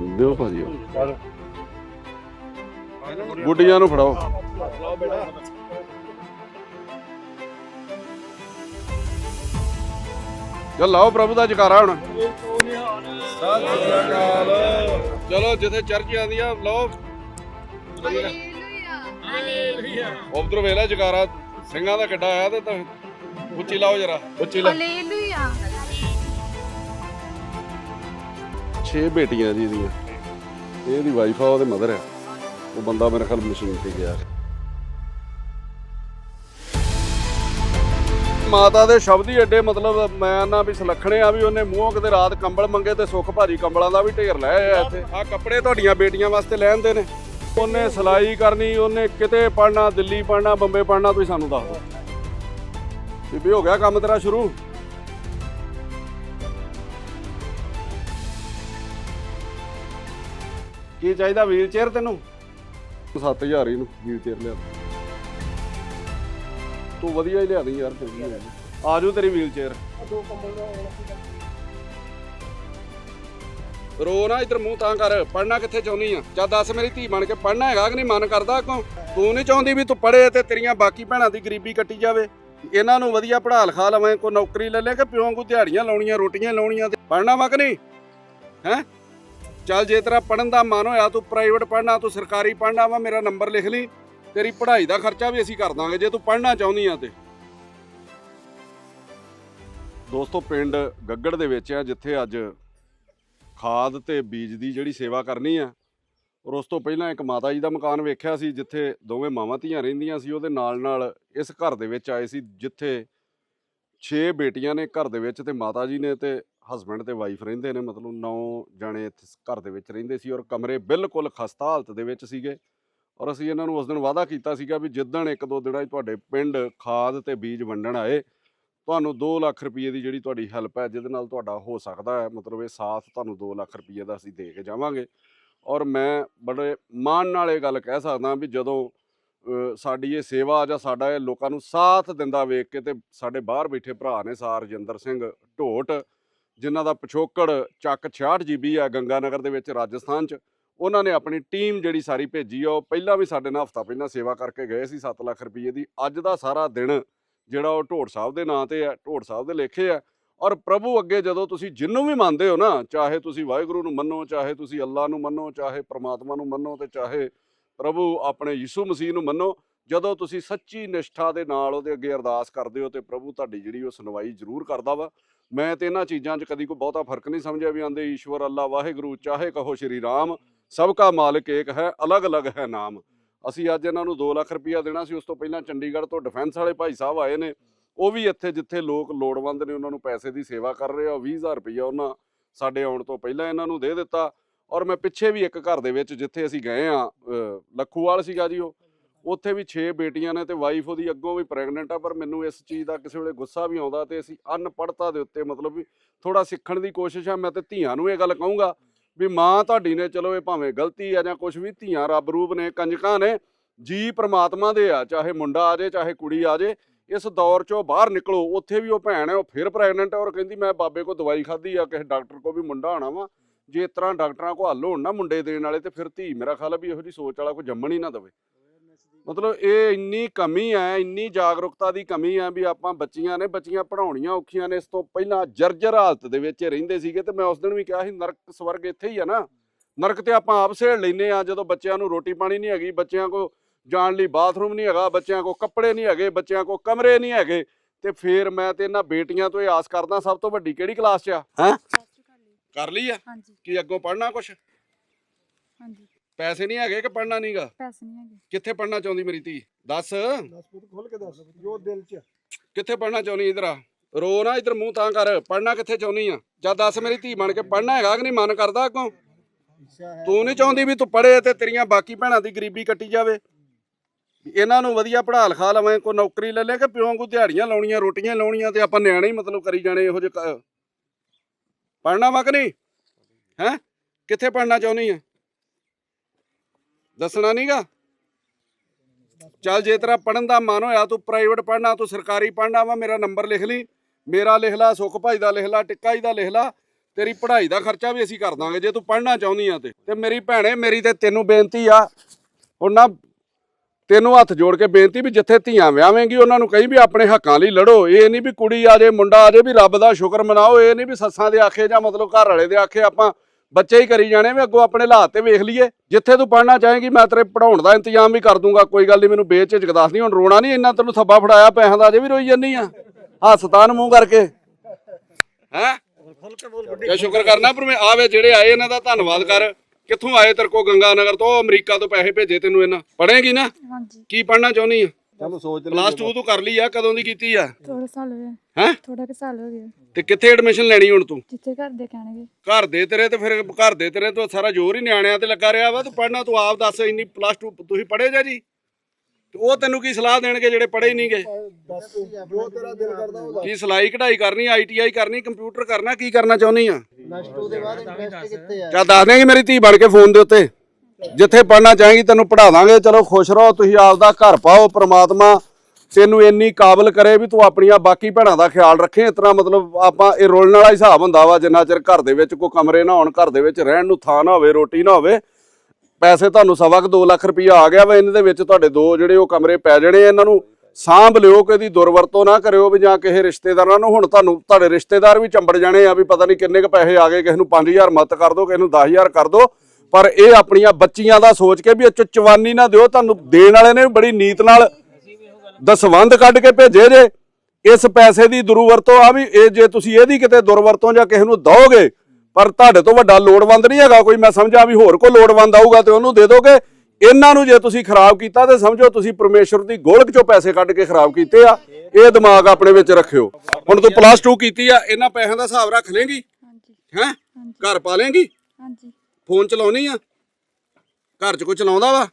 ਦਿਓ ਭਾਜੀ। ਗੁੱਡੀਆਂ ਨੂੰ ਫੜਾਓ। ਚੱਲ ਲਾਓ ਪ੍ਰਭੂ ਦਾ ਜਕਾਰਾ ਹੁਣ। ਚਲੋ ਜਿੱਥੇ ਚਰਚ ਆਂਦੀ ਆ ਲਾਓ। ਉਧਰ ਵੇਲਾ ਜਕਾਰਾ। ਸਿੰਘਾਂ ਦਾ ਕਿੱਡਾ ਆਇਆ ਤੇ ਤਾਂ ਉੱਚੀ ਲਾਓ ਜਰਾ। ਉੱਚੀ ਲਾ। ਹਾਲੇਲੂਇਆ। ਛੇ ਬੇਟੀਆਂ ਜੀ ਇਹਦੀਆਂ। ਤੇ ਇਹਦੀ ਵਾਈਫ ਆ, ਉਹਦੇ ਮਦਰ ਆ। ਉਹ ਬੰਦਾ ਮੇਰੇ ਖਿਆਲ ਮਸ਼ੀਨ ਤੇ ਗਿਆ। ਮਾਤਾ ਦੇ ਸ਼ਬਦ ਹੀ ਐਡੇ ਮਤਲਬ ਮੈਂ ਨਾ ਵੀ ਸੁਲੱਖਣੇ ਆ ਵੀ ਉਹਨੇ ਮੂੰਹੋਂ ਕਿਤੇ ਰਾਤ ਕੰਬਲ ਮੰਗੇ ਤੇ ਸੁੱਖ ਭਾਰੀ ਕੰਬਲਾਂ ਦਾ ਵੀ ਢੇਰ ਲੈ ਆਇਆ ਇੱਥੇ। ਆ ਕੱਪੜੇ ਤੁਹਾਡੀਆਂ ਬੇਟੀਆਂ ਵਾਸਤੇ ਲੈਣ ਦੇ ਨੇ। ਉਹਨੇ ਸਲਾਈ ਕਰਨੀ, ਉਹਨੇ ਕਿਤੇ ਪੜਨਾ ਦਿੱਲੀ ਪੜਨਾ ਬੰਬੇ ਪੜਨਾ ਤੁਸੀਂ ਸਾਨੂੰ ਦੱਸ ਦਿਓ। ਵੀ ਹੋ ਗਿਆ ਕੰਮ ਤੇਰਾ ਸ਼ੁਰੂ? ਕੀ ਚਾਹੀਦਾ ਵੀਲ ਚੇਅਰ ਤੈਨੂੰ? 7000 ਹੀ ਨੂੰ ਵੀਲ ਚੇਅਰ ਲਿਆ। ਤੂੰ ਵਧੀਆ ਹੀ ਲਿਆ ਦੇ ਯਾਰ ਚੰਗੀ ਆ ਆਜੂ ਤੇਰੀ ਵੀਲ ਚੇਅਰ। ਰੋ ਨਾ ਇਧਰ ਮੂੰਹ ਤਾਂ ਕਰ ਪੜਨਾ ਕਿੱਥੇ ਚਾਹੁੰਦੀ ਆ? ਜਾਂ ਦੱਸ ਮੇਰੀ ਧੀ ਬਣ ਕੇ ਪੜਨਾ ਹੈਗਾ ਕਿ ਨਹੀਂ ਮਨ ਕਰਦਾ ਕੋ ਤੂੰ ਨਹੀਂ ਚਾਹੁੰਦੀ ਵੀ ਤੂੰ ਪੜੇ ਤੇ ਤੇਰੀਆਂ ਬਾਕੀ ਭੈਣਾਂ ਦੀ ਗਰੀਬੀ ਕੱਟੀ ਜਾਵੇ। ਇਹਨਾਂ ਨੂੰ ਵਧੀਆ ਪੜ੍ਹਾ ਲਿਖਾ ਲਵੇਂ ਕੋ ਨੌਕਰੀ ਲੈ ਲੈ ਕੇ ਪਿਓ ਕੋ ਦਿਹਾੜੀਆਂ ਲਾਉਣੀਆਂ ਰੋਟੀਆਂ ਲਾਉਣੀਆਂ ਤੇ ਪੜਨਾ ਵਾ ਕਿ ਨਹੀਂ? ਹੈ? ਚੱਲ ਜੇ ਤੇਰਾ ਪੜਨ ਦਾ ਮਨ ਹੋਇਆ, ਤੂੰ ਪ੍ਰਾਈਵੇਟ ਪੜਨਾ ਤੂੰ ਸਰਕਾਰੀ ਪੜਨਾ ਵਾ, ਮੇਰਾ ਨੰਬਰ ਲਿਖ ਲਈ, ਤੇਰੀ ਪੜ੍ਹਾਈ ਦਾ ਖਰਚਾ ਵੀ ਅਸੀਂ ਕਰ ਦਾਂਗੇ, ਜੇ ਤੂੰ ਪੜਨਾ ਚਾਹੁੰਦੀ ਆ ਤੇ। ਦੋਸਤੋ, ਪਿੰਡ ਗੱਗੜ ਦੇ ਵਿੱਚ ਆ, ਜਿੱਥੇ ਅੱਜ ਖਾਦ ਤੇ ਬੀਜ ਦੀ ਜਿਹੜੀ ਸੇਵਾ ਕਰਨੀ ਆ, ਔਰ ਉਸ ਤੋਂ ਪਹਿਲਾਂ ਇੱਕ ਮਾਤਾ ਜੀ ਦਾ ਮਕਾਨ ਵੇਖਿਆ ਸੀ, ਜਿੱਥੇ ਦੋਵੇਂ ਮਾਵਾਂ ਧੀਆਂ ਰਹਿੰਦੀਆਂ ਸੀ, ਉਹਦੇ ਨਾਲ ਨਾਲ ਇਸ ਘਰ ਦੇ ਵਿੱਚ ਆਏ ਸੀ, ਜਿੱਥੇ 6 ਬੇਟੀਆਂ ਨੇ ਘਰ ਦੇ ਵਿੱਚ ਤੇ ਮਾਤਾ ਜੀ ਨੇ ਤੇ ਹਸਬੰਡ ਤੇ ਵਾਈਫ ਰਹਿੰਦੇ ਨੇ, ਮਤਲਬ ਨੌ ਜਣੇ ਇੱਥੇ ਘਰ ਦੇ ਵਿੱਚ ਰਹਿੰਦੇ ਸੀ ਔਰ ਕਮਰੇ ਬਿਲਕੁਲ ਖਸਤਾ ਹਾਲਤ ਦੇ ਵਿੱਚ ਸੀਗੇ ਔਰ ਅਸੀਂ ਇਹਨਾਂ ਨੂੰ ਉਸ ਦਿਨ ਵਾਅਦਾ ਕੀਤਾ ਸੀਗਾ ਵੀ ਜਿੱਦਣ ਇੱਕ ਦੋ ਦਿਨਾਂ 'ਚ ਤੁਹਾਡੇ ਪਿੰਡ ਖਾਦ ਤੇ ਬੀਜ ਵੰਡਣ ਆਏ, ਤੁਹਾਨੂੰ 2 ਲੱਖ ਰੁਪਏ ਦੀ ਜਿਹੜੀ ਤੁਹਾਡੀ ਹੈਲਪ ਹੈ, ਜਿਹਦੇ ਨਾਲ ਤੁਹਾਡਾ ਹੋ ਸਕਦਾ ਹੈ, ਮਤਲਬ ਇਹ ਸਾਥ ਤੁਹਾਨੂੰ 2 ਲੱਖ ਰੁਪਏ ਦਾ ਅਸੀਂ ਦੇ ਕੇ ਜਾਵਾਂਗੇ ਔਰ ਮੈਂ ਬੜੇ ਮਾਣ ਨਾਲ ਇਹ ਗੱਲ ਕਹਿ ਸਕਦਾ ਵੀ ਜਦੋਂ ਸਾਡੀ ਇਹ ਸੇਵਾ ਜਾਂ ਸਾਡਾ ਇਹ ਲੋਕਾਂ ਨੂੰ ਸਾਥ ਦਿੰਦਾ ਵੇਖ ਕੇ ਤੇ ਸਾਡੇ ਬਾਹਰ ਬੈਠੇ ਭਰਾ ਨੇ ਸਾਰ ਰਜਿੰਦਰ ਸਿੰਘ ਢੋਟ ਜਿਨ੍ਹਾਂ ਦਾ ਪਿਛੋਕੜ ਚੱਕ 66 ਜੀਬੀ ਆ ਗੰਗਾਨਗਰ ਦੇ ਵਿੱਚ, ਰਾਜਸਥਾਨ 'ਚ, ਉਹਨਾਂ ਨੇ ਆਪਣੀ ਟੀਮ ਜਿਹੜੀ ਸਾਰੀ ਭੇਜੀ ਆ, ਉਹ ਪਹਿਲਾਂ ਵੀ ਸਾਡੇ ਨਾਲ ਹਫਤਾ ਪਹਿਲਾਂ ਸੇਵਾ ਕਰਕੇ ਗਏ ਸੀ 7 ਲੱਖ ਰੁਪਏ ਦੀ। ਅੱਜ ਦਾ ਸਾਰਾ ਦਿਨ ਜਿਹੜਾ ਉਹ ਢੋੜ ਸਾਹਿਬ ਦੇ ਨਾਂ ਤੇ ਆ ਢੋੜ ਸਾਹਿਬ ਦੇ ਲੇਖੇ ਆ। ਔਰ ਪ੍ਰਭੂ ਅੱਗੇ ਜਦੋਂ ਤੁਸੀਂ ਜਿੰਨੂੰ ਵੀ ਮੰਨਦੇ ਹੋ ਨਾ, ਚਾਹੇ ਤੁਸੀਂ ਵਾਹਿਗੁਰੂ ਨੂੰ ਮੰਨੋ, ਚਾਹੇ ਤੁਸੀਂ ਅੱਲਾ ਨੂੰ ਮੰਨੋ, ਚਾਹੇ ਪ੍ਰਮਾਤਮਾ ਨੂੰ ਮੰਨੋ ਤੇ ਚਾਹੇ ਪ੍ਰਭੂ ਆਪਣੇ ਯਿਸੂ ਮਸੀਹ ਨੂੰ ਮੰਨੋ, ਜਦੋਂ ਤੁਸੀਂ ਸੱਚੀ ਨਿਸ਼ਠਾ ਦੇ ਨਾਲ ਉਹਦੇ ਅੱਗੇ ਅਰਦਾਸ ਕਰਦੇ ਹੋ ਤੇ ਪ੍ਰਭੂ ਤੁਹਾਡੀ ਜਿਹੜੀ ਉਹ ਸੁਣਵਾਈ ਜ਼ਰੂਰ ਕਰਦਾ ਵਾ। ਮੈਂ ਤੇ ਇਹਨਾਂ ਚੀਜ਼ਾਂ 'ਚ ਕਦੀ ਕੋਈ ਬਹੁਤਾ ਫ਼ਰਕ ਨਹੀਂ ਸਮਝਿਆ ਵੀ ਆਂਦੇ ਈਸ਼ਵਰ, ਅੱਲਾ, ਵਾਹਿਗੁਰੂ, ਚਾਹੇ ਕਹੋ ਸ਼੍ਰੀ ਰਾਮ, ਸਭ ਕਾ ਮਾਲਕ ਏਕ ਹੈ, ਅਲੱਗ-ਅਲੱਗ ਹੈ ਨਾਮ। ਅਸੀਂ ਅੱਜ ਇਹਨਾਂ ਨੂੰ 2 ਲੱਖ ਰੁਪਇਆ ਦੇਣਾ ਸੀ, ਉਸ ਤੋਂ ਪਹਿਲਾਂ ਚੰਡੀਗੜ੍ਹ ਤੋਂ ਡਿਫੈਂਸ ਵਾਲੇ ਭਾਈ ਸਾਹਿਬ ਆਏ ਨੇ। ਉਹ ਵੀ ਇੱਥੇ ਜਿੱਥੇ ਲੋਕ ਲੋੜਵੰਦ ਨੇ, ਉਹਨਾਂ ਨੂੰ ਪੈਸੇ ਦੀ ਸੇਵਾ ਕਰ ਰਹੇ ਆ 20000 ਰੁਪਇਆ ਉਹਨਾਂ ਸਾਡੇ ਆਉਣ ਤੋਂ ਪਹਿਲਾਂ ਇਹਨਾਂ ਨੂੰ ਦੇ ਦਿੱਤਾ। ਔਰ ਮੈਂ ਪਿੱਛੇ ਵੀ ਇੱਕ ਘਰ ਦੇ ਵਿੱਚ ਜਿੱਥੇ ਅਸੀਂ ਗਏ ਆ ਲੱਖੂਵਾਲ ਸੀਗਾ ਜੀ ਉਹ। ਉੱਥੇ ਵੀ 6 ਬੇਟੀਆਂ ਨੇ ਤੇ ਵਾਈਫ ਉਹਦੀ ਅੱਗੋਂ ਵੀ ਪ੍ਰੈਗਨੈਂਟ ਆ, ਪਰ ਮੈਨੂੰ ਇਸ ਚੀਜ਼ ਦਾ ਕਿਸੇ ਵੇਲੇ ਗੁੱਸਾ ਵੀ ਆਉਂਦਾ ਤੇ ਅਸੀਂ ਅਨਪੜ੍ਹਤਾ ਦੇ ਉੱਤੇ ਮਤਲਬ ਵੀ ਥੋੜਾ ਸਿੱਖਣ ਦੀ ਕੋਸ਼ਿਸ਼ ਆ, ਮੈਂ ਤੇ ਧੀਆਂ ਨੂੰ ਇਹ ਗੱਲ ਕਹੂੰਗਾ ਵੀ ਮਾਂ ਤੁਹਾਡੀ ਨੇ ਚਲੋ ਇਹ ਭਾਵੇਂ ਗਲਤੀ ਆ ਜਾਂ ਕੁਝ ਵੀ, ਧੀਆਂ ਰੱਬ ਰੂਪ ਨੇ, ਕੰਜਕਾਂ ਨੇ, ਜੀ ਪ੍ਰਮਾਤਮਾ ਦੇ ਆ, ਚਾਹੇ ਮੁੰਡਾ ਆ ਜੇ, ਚਾਹੇ ਕੁੜੀ ਆ ਜੇ, ਇਸ ਦੌਰ ਚੋਂ ਬਾਹਰ ਨਿਕਲੋ, ਉੱਥੇ ਵੀ ਉਹ ਭੈਣ ਹੈ, ਉਹ ਫਿਰ ਪ੍ਰੈਗਨੈਂਟ ਹੈ ਔਰ ਕਹਿੰਦੀ ਮੈਂ ਬਾਬੇ ਕੋ ਦਵਾਈ ਖਾਧੀ ਆ, ਕਿਸੇ ਡਾਕਟਰ ਕੋ ਵੀ ਮੁੰਡਾ ਆਣਾ ਵਾ, ਜੇ ਇਸ ਤਰ੍ਹਾਂ ਡਾਕਟਰਾਂ ਕੋ ਹੱਲ ਹੋਣ ਨਾ ਮੁੰਡੇ ਦੇਣ ਵਾਲੇ ਤੇ ਫਿਰ ਧੀ ਮੇਰਾ ਖਿਆਲ ਵੀ ਇਹੋ ਜੀ ਸੋਚ ਵਾਲਾ ਕੋਈ ਜੰਮਣ ਹੀ ਨਾ ਦਵੇ। ਮਤਲਬ ਇਹ ਇੰਨੀ ਕਮੀ ਹੈ ਇੰਨੀ ਜਾਗਰੂਕਤਾ ਦੀ ਕਮੀ ਹੈ ਵੀ ਆਪਾਂ ਬੱਚੀਆਂ ਨੇ ਬੱਚੀਆਂ ਪੜਾਉਣੀਆਂ ਔਖੀਆਂ ਨੇ ਇਸ ਤੋਂ ਪਹਿਲਾਂ ਜਰਜਰ ਹਾਲਤ ਦੇ ਵਿੱਚ ਰਹਿੰਦੇ ਸੀਗੇ ਤੇ ਮੈਂ ਉਸ ਦਿਨ ਵੀ ਕਿਹਾ ਸੀ ਨਰਕ ਸਵਰਗ ਇੱਥੇ ਹੀ ਆ ਨਾ ਨਰਕ ਤੇ ਆਪਾਂ ਆਪ ਸੇੜ ਲੈਨੇ ਆ ਜਦੋਂ ਬੱਚਿਆਂ ਨੂੰ ਰੋਟੀ ਪਾਣੀ ਨਹੀਂ ਹੈਗੀ ਬੱਚਿਆਂ ਕੋ ਜਾਣ ਲਈ ਬਾਥਰੂਮ ਨਹੀਂ ਹੈਗਾ ਬੱਚਿਆਂ ਕੋ ਕੱਪੜੇ ਨਹੀਂ ਹੈਗੇ ਬੱਚਿਆਂ ਕੋ ਕਮਰੇ ਨਹੀਂ ਹੈਗੇ ਤੇ ਫਿਰ ਮੈਂ ਤੇ ਇਹਨਾਂ ਬੇਟੀਆਂ ਤੋਂ ਇਹ ਆਸ ਕਰਦਾ ਸਭ ਤੋਂ ਵੱਡੀ ਕਿਹੜੀ ਕਲਾਸ 'ਚ ਆ? ਹੈ? ਕਰ ਲਈ ਆ? ਹਾਂਜੀ। ਕੀ ਅੱਗੋਂ ਪੜਨਾ ਕੁਛ? ਹਾਂਜੀ। ਪੈਸੇ ਨਹੀਂ ਹੈਗੇ ਕਿ ਪੜਨਾ ਨਹੀਂਗਾ ਪੈਸੇ ਨਹੀਂ ਹੈਗੇ। ਕਿੱਥੇ ਪੜਨਾ ਚਾਹੁੰਦੀ ਮੇਰੀ ਧੀ? ਦੱਸ। ਦੱਸ ਪੁੱਤ ਖੋਲ ਕੇ ਦੱਸ ਜੋ ਦਿਲ ਚ। ਕਿੱਥੇ ਪੜਨਾ ਚਾਹੁੰਦੀ ਇਧਰ ਆ? ਰੋ ਨਾ ਇਧਰ ਮੂੰਹ ਤਾਂ ਕਰ ਪੜਨਾ ਕਿੱਥੇ ਚਾਹੁੰਦੀ ਆ? ਜਾਂ ਦੱਸ ਮੇਰੀ ਧੀ ਬਣ ਕੇ ਪੜਨਾ ਹੈਗਾ ਕਿ ਨਹੀਂ ਮਨ ਕਰਦਾ ਅੱਗੋਂ? ਤੂੰ ਨਹੀਂ ਚਾਹੁੰਦੀ ਵੀ ਤੂੰ ਪੜੇ ਤੇ ਤੇਰੀਆਂ ਬਾਕੀ ਭੈਣਾਂ ਦੀ ਗਰੀਬੀ ਕੱਟੀ ਜਾਵੇ? ਇਹਨਾਂ ਨੂੰ ਵਧੀਆ ਪੜ੍ਹਾ ਲਿਖਾ ਲਵੇਂ ਕੋ ਨੌਕਰੀ ਲੈ ਲੈ ਕੇ ਪਿਓ ਕੋ ਦਿਹਾੜੀਆਂ ਲਾਉਣੀਆਂ ਰੋਟੀਆਂ ਲਾਉਣੀਆਂ ਤੇ ਆਪਾਂ ਨਿਆਣੇ ਹੀ ਮਤਲਬ ਕਰੀ ਜਾਣੇ ਇਹੋ ਜਿਹੇ ਪੜਨਾ ਵਾ ਕਿ ਨਹੀਂ? ਹੈ? ਕਿੱਥੇ ਪੜਨਾ ਚਾਹੁੰਦੀ ਆ? ਦੱਸਣਾ ਨਹੀਂਗਾ ਚੱਲ ਜੇ ਤੇਰਾ ਪੜਨ ਦਾ ਮਨ ਹੋਇਆ, ਤੂੰ ਪ੍ਰਾਈਵੇਟ ਪੜਨਾ ਤੂੰ ਸਰਕਾਰੀ ਪੜਨਾ ਵਾ, ਮੇਰਾ ਨੰਬਰ ਲਿਖ ਲਈ। ਮੇਰਾ ਲਿਖ ਲਾ, ਸੁਖ ਭਾਈ ਦਾ ਲਿਖ ਲਾ, ਟਿੱਕਾ ਜੀ ਦਾ ਲਿਖ ਲਾ। ਤੇਰੀ ਪੜ੍ਹਾਈ ਦਾ ਖਰਚਾ ਵੀ ਅਸੀਂ ਕਰ ਦਾਂਗੇ, ਜੇ ਤੂੰ ਪੜ੍ਹਨਾ ਚਾਹੁੰਦੀ ਆ ਤੇ। ਤੇ ਮੇਰੀ ਭੈਣੇ, ਮੇਰੀ ਤੇ ਤੈਨੂੰ ਬੇਨਤੀ ਆ, ਹੁਣ ਨਾ ਤੈਨੂੰ ਹੱਥ ਜੋੜ ਕੇ ਬੇਨਤੀ ਵੀ ਜਿੱਥੇ ਧੀਆਂ ਵਿਆਹਵੇਂਗੀ, ਉਹਨਾਂ ਨੂੰ ਕਹੀ ਵੀ ਆਪਣੇ ਹੱਕਾਂ ਲਈ ਲੜੋ। ਇਹ ਨਹੀਂ ਵੀ ਕੁੜੀ ਆ ਜੇ, ਮੁੰਡਾ ਆ ਜੇ, ਵੀ ਰੱਬ ਦਾ ਸ਼ੁਕਰ ਮਨਾਓ, ਇਹ ਨਹੀਂ ਵੀ ਸੱਸਾਂ ਦੇ ਆਖੇ ਜਾਂ ਮਤਲਬ ਘਰ ਵਾਲੇ ਦੇ ਆਖੇ ਆਪਾਂ ਬੱਚੇ ਹੀ ਕਰੀ ਜਾਣੇ ਵੀ ਅੱਗੋਂ ਆਪਣੇ ਹਾਲਾਤ ਤੇ ਵੇਖ ਲਈਏ। ਜਿੱਥੇ ਤੂੰ ਪੜ੍ਹਨਾ ਚਾਹੇਂਗੀ ਮੈਂ ਤੇਰੇ ਪੜਾਉਣ ਦਾ ਇੰਤਜ਼ਾਮ ਵੀ ਕਰ ਦੂੰਗਾ। ਕੋਈ ਗੱਲ ਨਹੀਂ ਮੈਨੂੰ ਬੇਝਿਜਕ ਦੱਸ ਨਹੀਂ ਹੁਣ ਰੋਣਾ ਨਹੀਂ ਇੰਨਾ ਤੈਨੂੰ ਥੱਬਾ ਫੜਾਇਆ ਪੈਸਿਆਂ ਦਾ ਅਜੇ ਵੀ ਰੋਈ ਜੰਨੀ ਆ। ਹੱਸਤਾਨ ਮੂੰਹ ਕਰਕੇ। ਹੈ? ਕਿਆ ਸ਼ੁਕਰ ਕਰਨਾ ਪਰ ਮੈਂ ਆਵੇ ਜਿਹੜੇ ਆਏ ਇਹਨਾਂ ਦਾ ਧੰਨਵਾਦ ਕਰ। ਕਿੱਥੋਂ ਆਏ ਤੇਰੇ ਕੋ ਗੰਗਾ ਨਗਰ ਤੋਂ? ਅਮਰੀਕਾ ਤੋਂ ਪੈਸੇ ਭੇਜੇ ਤੈਨੂੰ ਇਹਨਾਂ। ਪੜ੍ਹੇਗੀ ਨਾ? ਹਾਂਜੀ। ਕੀ ਪੜ੍ਹਨਾ ਚਾਹੁੰਦੀ ਆ? ਚਲੋ ਸੋਚ ਪਲੱਸ 2 ਤੂੰ ਕਰ ਲਈ ਆ ਕਦੋਂ ਦੀ ਕੀਤੀ ਆ? ਥੋੜਾ ਸਾਲ ਹੋਇਆ ਹੈ? ਥੋੜਾ ਕਿ ਸਾਲ ਹੋ ਗਿਆ। ਤੇ ਕਿੱਥੇ ਐਡਮਿਸ਼ਨ ਲੈਣੀ ਹੁਣ ਤੂੰ? ਜਿੱਥੇ ਘਰ ਦੇ ਕਹਿਣਗੇ। ਘਰ ਦੇ ਤੇਰੇ ਤੇ ਫਿਰ ਘਰ ਦੇ ਤੇਰੇ ਤੋਂ ਸਾਰਾ ਜ਼ੋਰ ਹੀ ਨਿਆਣਿਆਂ ਤੇ ਲੱਗਾ ਰਿਹਾ ਵਾ ਤੂੰ ਪੜ੍ਹਨਾ ਤੂੰ ਆਪ ਦੱਸ ਇੰਨੀ ਪਲੱਸ 2 ਤੁਸੀਂ ਪੜ੍ਹੇ ਜਾ ਜੀ। ਤੇ ਉਹ ਤੈਨੂੰ ਕੀ ਸਲਾਹ ਦੇਣਗੇ ਜਿਹੜੇ ਪੜ੍ਹੇ ਹੀ ਨਹੀਂਗੇ ਦੱਸ ਜੋ ਤੇਰਾ ਦਿਲ ਕਰਦਾ ਉਹ ਕੀ ਸਿਲਾਈ ਕਢਾਈ ਕਰਨੀ ਆਈਟੀਆਈ ਕਰਨੀ ਕੰਪਿਊਟਰ ਕਰਨਾ ਕੀ ਕਰਨਾ ਚਾਹੁੰਦੀ ਆ? ਪਲੱਸ 2 ਦੇ ਬਾਅਦ ਇੰਟਰਸਟ ਕਿੱਥੇ ਆ? ਚੱਲ ਦੱਸ ਦੇਂਗੀ ਮੇਰੀ ਧੀ ਬਣ ਕੇ ਫੋਨ ਦੇ ਉੱਤੇ। ਜਿੱਥੇ ਪੜਨਾ ਚਾਹੇਗੀ ਤੈਨੂੰ ਪੜ੍ਹਾ ਦਾਂਗੇ ਚਲੋ ਖੁਸ਼ ਰਹੋ ਤੁਸੀਂ ਆਪਦਾ ਘਰ ਪਾਓ ਪ੍ਰਮਾਤਮਾ ਤੈਨੂੰ ਇੰਨੀ ਕਾਬਲ ਕਰੇ ਵੀ ਤੂੰ ਆਪਣੀਆਂ ਬਾਕੀ ਭੈਣਾਂ ਦਾ ਖਿਆਲ ਰੱਖੇ, ਇਸ ਮਤਲਬ ਆਪਾਂ ਇਹ ਰੋਲਣ ਵਾਲਾ ਹਿਸਾਬ ਹੁੰਦਾ ਵਾ, ਜਿੰਨਾ ਚਿਰ ਘਰ ਦੇ ਵਿੱਚ ਕੋਈ ਕਮਰੇ ਨਾ ਹੋਣ, ਘਰ ਦੇ ਵਿੱਚ ਰਹਿਣ ਨੂੰ ਥਾਂ ਨਾ ਹੋਵੇ, ਰੋਟੀ ਨਾ ਹੋਵੇ, ਪੈਸੇ ਤੁਹਾਨੂੰ ਸਵਾ ਕੁ 2 ਲੱਖ ਰੁਪਈਆ ਆ ਗਿਆ ਵਾ ਇਹਨਾਂ ਦੇ ਵਿੱਚ ਤੁਹਾਡੇ ਦੋ ਜਿਹੜੇ ਉਹ ਕਮਰੇ ਪੈ ਜਾਣੇ ਇਹਨਾਂ ਨੂੰ ਸਾਂਭ ਲਿਓ ਕਿ ਇਹਦੀ ਦੁਰਵਰਤੋਂ ਨਾ ਕਰਿਓ ਵੀ ਜਾਂ ਕਿਸੇ ਰਿਸ਼ਤੇਦਾਰਾਂ ਨੂੰ, ਹੁਣ ਤੁਹਾਨੂੰ ਤੁਹਾਡੇ ਰਿਸ਼ਤੇਦਾਰ ਵੀ ਚੰਬੜ ਜਾਣੇ ਆ ਵੀ ਪਤਾ ਨਹੀਂ ਕਿੰਨੇ ਕ ਪੈਸੇ ਆ ਗਏ, ਕਿਸੇ ਨੂੰ 5000 ਮਤ ਕਰ ਦਿਓ ਕਿਸੇ ਨੂੰ 10000 ਕਰ ਦਿਓ ਪਰ ਇਹ ਆਪਣੀਆਂ ਬੱਚੀਆਂ ਦਾ ਸੋਚ ਕੇ ਵੀ ਇਹ 'ਚ ਚਵਾਨੀ ਨਾ ਦਿਓ, ਤੁਹਾਨੂੰ ਦੇਣ ਵਾਲੇ ਨੇ ਵੀ ਬੜੀ ਨੀਤ ਨਾਲ ਦਸਵੰਧ ਕੱਢ ਕੇ ਭੇਜੇ ਜੇ ਇਸ ਪੈਸੇ ਦੀ ਦੁਰਵਰਤੋਂ ਆ ਵੀ ਇਹ ਜੇ ਤੁਸੀਂ ਇਹਦੀ ਕਿਤੇ ਦੁਰਵਰਤੋਂ ਜਾਂ ਕਿਸੇ ਨੂੰ ਦਓਗੇ ਪਰ ਤੁਹਾਡੇ ਤੋਂ ਵੱਡਾ ਲੋੜਵੰਦ ਨਹੀਂ ਹੈਗਾ ਕੋਈ ਮੈਂ ਸਮਝਾਂ ਵੀ ਹੋਰ ਕੋਈ ਲੋੜਵੰਦ ਆਊਗਾ ਤੇ ਉਹਨੂੰ ਦੇ ਦੋਗੇ। ਇਹਨਾਂ ਨੂੰ ਜੇ ਤੁਸੀਂ ਖਰਾਬ ਕੀਤਾ ਤੇ ਸਮਝੋ ਤੁਸੀਂ ਪਰਮੇਸ਼ਰ ਦੀ ਗੋਲਕ ਚੋਂ ਪੈਸੇ ਕੱਢ ਕੇ ਖਰਾਬ ਕੀਤੇ ਆ ਇਹ ਦਿਮਾਗ ਆਪਣੇ ਵਿੱਚ ਰੱਖਿਓ। ਹੁਣ ਤੂੰ ਪਲੱਸ 2 ਕੀਤੀ ਆ ਇਹਨਾਂ ਪੈਸਿਆਂ ਦਾ ਹਿਸਾਬ ਰੱਖ ਲੇਂਗੀ? ਹਾਂਜੀ। ਹੈ? ਘਰ ਪਾ ਲੇਂਗੀ? ਹਾਂਜੀ। ਫੋਨ ਚਲਾਉਣੀ ਆ? ਘਰ 'ਚ ਕੋਈ ਚਲਾਉਂਦਾ ਵਾ?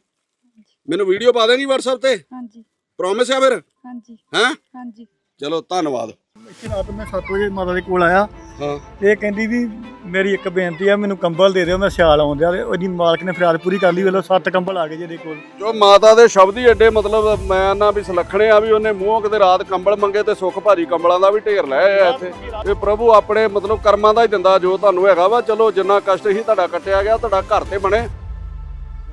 ਮੈਨੂੰ ਵੀਡੀਓ ਪਾ ਦੇਂਗੀ WhatsApp ਤੇ? ਹਾਂਜੀ। ਪ੍ਰੋਮਿਸ ਆ ਫਿਰ? ਹਾਂਜੀ। ਹੈ? ਹਾਂਜੀ। ਚਲੋ ਧੰਨਵਾਦ। ਇੱਥੇ ਰਾਤ ਮੈਂ 7 ਵਜੇ ਮਾਤਾ ਦੇ ਕੋਲ ਆਇਆ। ਹਾਂ। ਇਹ ਕਹਿੰਦੀ ਵੀ ਮੇਰੀ ਇੱਕ ਬੇਨਤੀ ਆ ਮੈਨੂੰ ਕੰਬਲ ਦੇ ਦਿਓ ਮੈਂ ਸਿਆਲ ਆਉਣ ਦਿਆ। ਤੇ ਉਹਦੀ ਮਾਲਕ ਨੇ ਫਰਿਆਦ ਪੂਰੀ ਕਰ ਲਈ ਵੇਲੋ ਸੱਤ ਕੰਬਲ ਆ ਗਏ ਜਿਹਦੇ ਕੋਲ। ਜੋ ਮਾਤਾ ਦੇ ਸ਼ਬਦ ਹੀ ਐਡੇ ਮਤਲਬ ਮੈਂ ਨਾ ਵੀ ਸਲਖਣੇ ਆ ਵੀ ਉਹਨੇ ਮੂੰਹੋਂ ਕਿਤੇ ਰਾਤ ਕੰਬਲ ਮੰਗੇ ਤੇ ਸੁੱਖ ਭਾਰੀ ਕੰਬਲਾਂ ਦਾ ਵੀ ਢੇਰ ਲੈ ਆਇਆ ਇੱਥੇ। ਇਹ ਪ੍ਰਭੂ ਆਪਣੇ ਮਤਲਬ ਕਰਮਾਂ ਦਾ ਹੀ ਦਿੰਦਾ ਜੋ ਤੁਹਾਨੂੰ ਹੈਗਾ ਵਾ ਚਲੋ ਜਿੰਨਾ ਕਸ਼ਟ ਹੀ ਤੁਹਾਡਾ ਕੱਟਿਆ ਗਿਆ ਤੁਹਾਡਾ ਘਰ ਤੇ ਬਣੇ।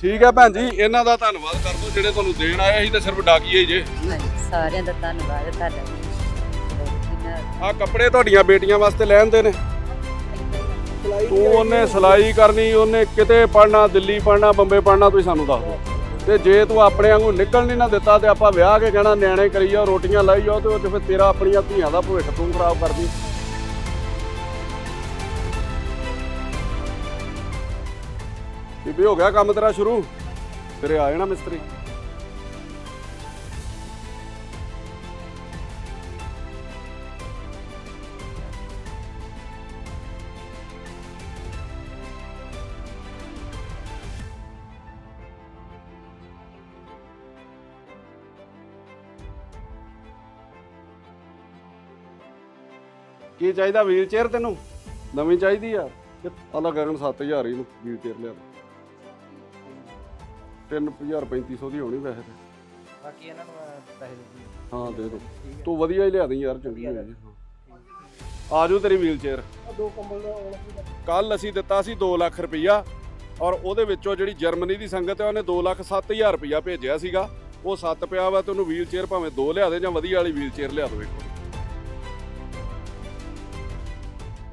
ਠੀਕ ਹੈ ਭੈਣ ਜੀ ਇਹਨਾਂ ਦਾ ਧੰਨਵਾਦ ਕਰ ਦਿਓ ਜਿਹੜੇ ਤੁਹਾਨੂੰ ਦੇਣ ਆਏ ਸੀ ਤੇ ਸਿਰਫ ਡਾਕੀਏ ਹੀ ਜੇ। ਸਾਰਿਆਂ ਦਾ ਧੰਨਵਾਦ ਤੁਹਾਡਾ ਵੀ। ਕੱਪੜੇ ਤੁਹਾਡੀਆਂ ਬੇਟੀਆਂ ਵਾਸਤੇ ਲੈਣਦੇ ਨੇ। ਤੂੰ ਉਹਨੇ ਸਿਲਾਈ ਕਰਨੀ ਉਹਨੇ ਕਿਤੇ ਪੜਨਾ ਦਿੱਲੀ ਪੜਨਾ ਬੰਬੇ ਪੜਨਾ ਤੁਸੀਂ ਸਾਨੂੰ ਦੱਸ ਦਿਓ। ਤੇ ਜੇ ਤੂੰ ਆਪਣੇ ਵਾਂਗੂ ਨਿਕਲ ਨਹੀਂ ਨਾ ਦਿੱਤਾ ਤੇ ਆਪਾਂ ਵਿਆਹ ਕੇ ਕਹਿਣਾ ਨਿਆਣੇ ਕਰੀ ਜਾਓ ਰੋਟੀਆਂ ਲਾਈ ਜਾਓ ਤੇ ਉਹ 'ਚ ਫਿਰ ਤੇਰਾ ਆਪਣੀਆਂ ਧੀਆਂ ਦਾ ਭਵਿੱਖ ਤੂੰ ਖਰਾਬ ਕਰਦੀ। ਬੀਬੀ, ਹੋ ਗਿਆ ਕੰਮ ਤੇਰਾ ਸ਼ੁਰੂ? ਤੇਰੇ ਆ ਜਾਣਾ ਮਿਸਤਰੀ। ਕੀ ਚਾਹੀਦਾ ਵੀਲ ਚੇਅਰ ਤੈਨੂੰ? ਨਵੀਂ ਚਾਹੀਦੀ ਆ? ਆਲਾ ਗਗਨ 7000 ਹੀ ਨੂੰ ਵੀਲ ਚੇਅਰ ਲਿਆ 3350 ਦੀ ਹੋਣੀ ਵੈਸੇ ਤੇ। ਬਾਕੀ ਇਹਨਾਂ ਨੂੰ ਮੈਂ ਪੈਸੇ ਦੇ ਦੂੰ ਹਾਂ ਦੇ ਦੋ ਤੂੰ ਵਧੀਆ ਹੀ ਲਿਆ ਦੇ ਯਾਰ ਚੰਗੀ ਹੋਈ ਜੀ ਆ ਜਾਓ ਤੇਰੀ ਵੀਲ ਚੇਅਰ ਦੋ ਕੰਬਲ ਦਾ ਕੱਲ ਅਸੀਂ ਦਿੱਤਾ ਸੀ 2 ਲੱਖ ਰੁਪਈਆ ਔਰ ਉਹਦੇ ਵਿੱਚੋਂ ਜਿਹੜੀ ਜਰਮਨੀ ਦੀ ਸੰਗਤ ਹੈ ਉਹਨੇ 2 ਲੱਖ 7000 ਰੁਪਈਆ ਭੇਜਿਆ ਸੀਗਾ। ਉਹ ਸੱਤ ਪਿਆ ਵਾ ਤੇ ਉਹਨੂੰ ਵੀਲ ਚੇਅਰ ਭਾਵੇਂ ਦੋ ਲਿਆ ਦੇ ਜਾਂ ਵਧੀਆ ਵਾਲੀ ਵੀਲ ਚੇਅਰ ਲਿਆ ਦੋ ਇੱਕ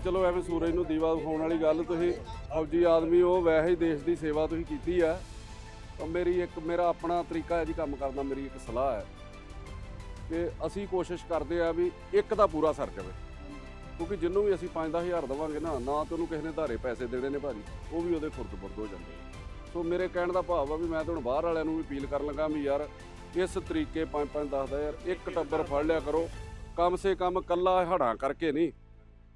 ਚਲੋ ਐਵੇਂ ਸੂਰਜ ਨੂੰ ਦੀਵਾ ਵਿਖਾਉਣ ਵਾਲੀ ਗੱਲ ਤੁਸੀਂ ਫੌਜੀ ਆਦਮੀ ਉਹ ਵੈਸੇ ਹੀ ਦੇਸ਼ ਦੀ ਸੇਵਾ ਤੁਸੀਂ ਕੀਤੀ ਆ। ਤਾਂ ਮੇਰੀ ਇੱਕ, ਮੇਰਾ ਆਪਣਾ ਤਰੀਕਾ ਹੈ ਜੀ ਕੰਮ ਕਰਨ ਦਾ ਮੇਰੀ ਇੱਕ ਸਲਾਹ ਹੈ ਕਿ ਅਸੀਂ ਕੋਸ਼ਿਸ਼ ਕਰਦੇ ਆ ਵੀ ਇੱਕ ਦਾ ਪੂਰਾ ਸਰ ਜਾਵੇ। ਕਿਉਂਕਿ ਜਿੰਨੂੰ ਵੀ ਅਸੀਂ 5-10000 ਦੇਵਾਂਗੇ ਨਾ ਨਾ ਤੇ ਉਹਨੂੰ ਕਿਸੇ ਨੇ ਧਾਰੇ ਪੈਸੇ ਦੇਣੇ ਨੇ ਭਾਜੀ, ਉਹ ਵੀ ਉਹਦੇ ਖੁਰਦ ਬੁਰਦ ਹੋ ਜਾਂਦੇ ਆ। ਸੋ ਮੇਰੇ ਕਹਿਣ ਦਾ ਭਾਵ ਆ ਵੀ ਮੈਂ ਤਾਂ ਹੁਣ ਬਾਹਰ ਵਾਲਿਆਂ ਨੂੰ ਵੀ ਅਪੀਲ ਕਰਨ ਲੱਗਾ ਵੀ ਯਾਰ, ਇਸ ਤਰੀਕੇ 5-5 10 ਦਾ ਯਾਰ ਇੱਕ ਟੱਬਰ ਫੜ ਲਿਆ ਕਰੋ। ਕਮ ਸੇ ਕਮ ਕੱਲਾ ਹੜਾਂ ਕਰਕੇ ਨਹੀਂ,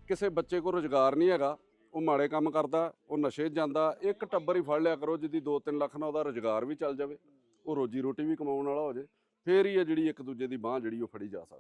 ਕਿਸੇ ਬੱਚੇ ਕੋਲ ਰੋਜ਼ਗਾਰ ਨਹੀਂ ਹੈਗਾ। ਉਹ ਮਾੜੇ ਕੰਮ ਕਰਦਾ, ਉਹ ਨਸ਼ੇ 'ਚ ਜਾਂਦਾ, ਇੱਕ ਟੱਬਰ ਹੀ ਫੜ ਲਿਆ ਕਰੋ ਜਿਹਦੀ 2-3 ਲੱਖ ਨਾਲ ਉਹਦਾ ਰੋਜ਼ਗਾਰ ਵੀ ਚੱਲ ਜਾਵੇ, ਉਹ ਰੋਜੀ ਰੋਟੀ ਵੀ ਕਮਾਉਣ ਵਾਲਾ ਹੋ ਜੇ ਫੇਰ ਹੀ ਇਹ ਜਿਹੜੀ ਇੱਕ ਦੂਜੇ ਦੀ ਬਾਹ ਜਿਹੜੀ ਉਹ ਫੜੀ ਜਾ ਸਕਦੀ।